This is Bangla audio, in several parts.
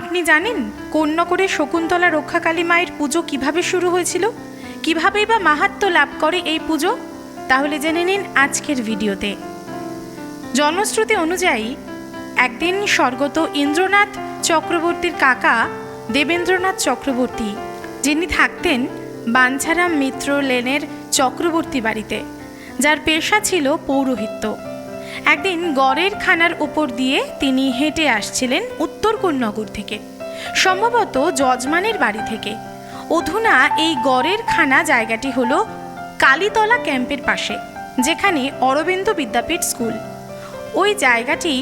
আপনি জানেন কন্যকরে শকুন্তলা রক্ষাকালী মায়ের পুজো কীভাবে শুরু হয়েছিল? কিভাবেই বা মাহাত্ম লাভ করে এই পুজো? তাহলে জেনে নিন আজকের ভিডিওতে। জনশ্রুতি অনুযায়ী, একদিন স্বর্গত ইন্দ্রনাথ চক্রবর্তীর কাকা দেবেন্দ্রনাথ চক্রবর্তী, যিনি থাকতেন বাঞ্ছারাম মিত্র লেনের চক্রবর্তী বাড়িতে, যার পেশা ছিল পৌরোহিত্য। একদিন গড়ের খানার উপর দিয়ে তিনি হেঁটে আসছিলেন উত্তর কোন্নগর থেকে, সম্ভবত যজমানের বাড়ি থেকে। অধুনা এই গড়ের খানা জায়গাটি হল কালীতলা ক্যাম্পের পাশে, যেখানে অরবিন্দ বিদ্যাপীঠ স্কুল। ওই জায়গাটি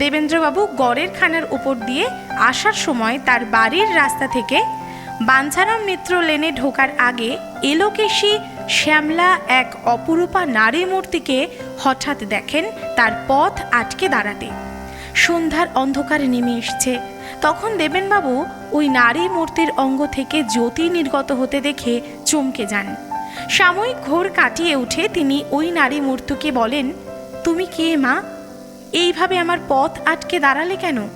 দেবেন্দ্রবাবু গড়ের খানার উপর দিয়ে আসার সময় তার বাড়ির রাস্তা থেকে বাঞ্ছারাম মিত্র লেনে ঢোকার আগে এলোকেশী, শ্যামলা এক অপরূপা নারী মূর্তিকে হঠাৎ দেখেন তার পথ আটকে দাঁড়াতে। সন্ধ্যার অন্ধকার নেমে এসছে। তখন দেবেনবাবু ওই নারী মূর্তির অঙ্গ থেকে জ্যোতি নির্গত হতে দেখে চমকে যান। সাময়িক ঘোর কাটিয়ে উঠে তিনি ওই নারী মূর্তিকে বলেন, তুমি কে মা? এইভাবে আমার পথ আটকে দাঁড়ালে কেন?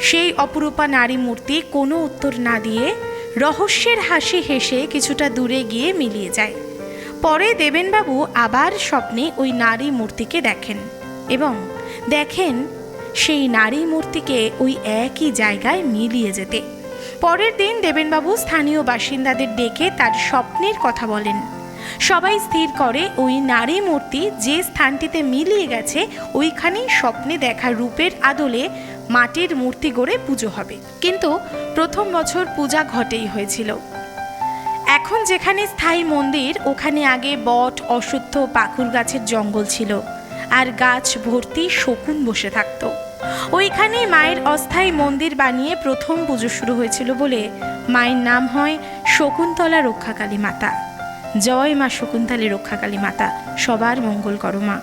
সেই অপরূপা নারী মূর্তি কোনো উত্তর না দিয়ে রহস্যের হাসি হেসে কিছুটা দূরে গিয়ে মিলিয়ে যায়। পরে দেবেনবাবু আবার স্বপ্নে ওই নারী মূর্তিকে দেখেন এবং দেখেন সেই নারী মূর্তিকে ওই একই জায়গায় মিলিয়ে যেতে। পরের দিন দেবেনবাবু স্থানীয় বাসিন্দাদের ডেকে তার স্বপ্নের কথা বলেন। সবাই স্থির করে ওই নারী মূর্তি যে স্থানটিতে মিলিয়ে গেছে ওইখানেই স্বপ্নে দেখা রূপের আদলে মাটির মূর্তি গড়ে পুজো হবে। কিন্তু প্রথম বছর পূজা ঘটেই হয়েছিল। এখন যেখানে স্থায়ী মন্দির, ওখানে আগে বট, অশুদ্ধ পাকুর গাছের জঙ্গল ছিল। আর গাছ ভর্তি শকুন বসে থাকত। ওইখানে মায়ের অস্থায়ী মন্দির বানিয়ে প্রথম পুজো শুরু হয়েছিল বলে মায়ের নাম হয় শকুন্তলা রক্ষাকালী মাতা। জয় মা শকুন্তলী রক্ষাকালী মাতা। সবার মঙ্গল করো মা।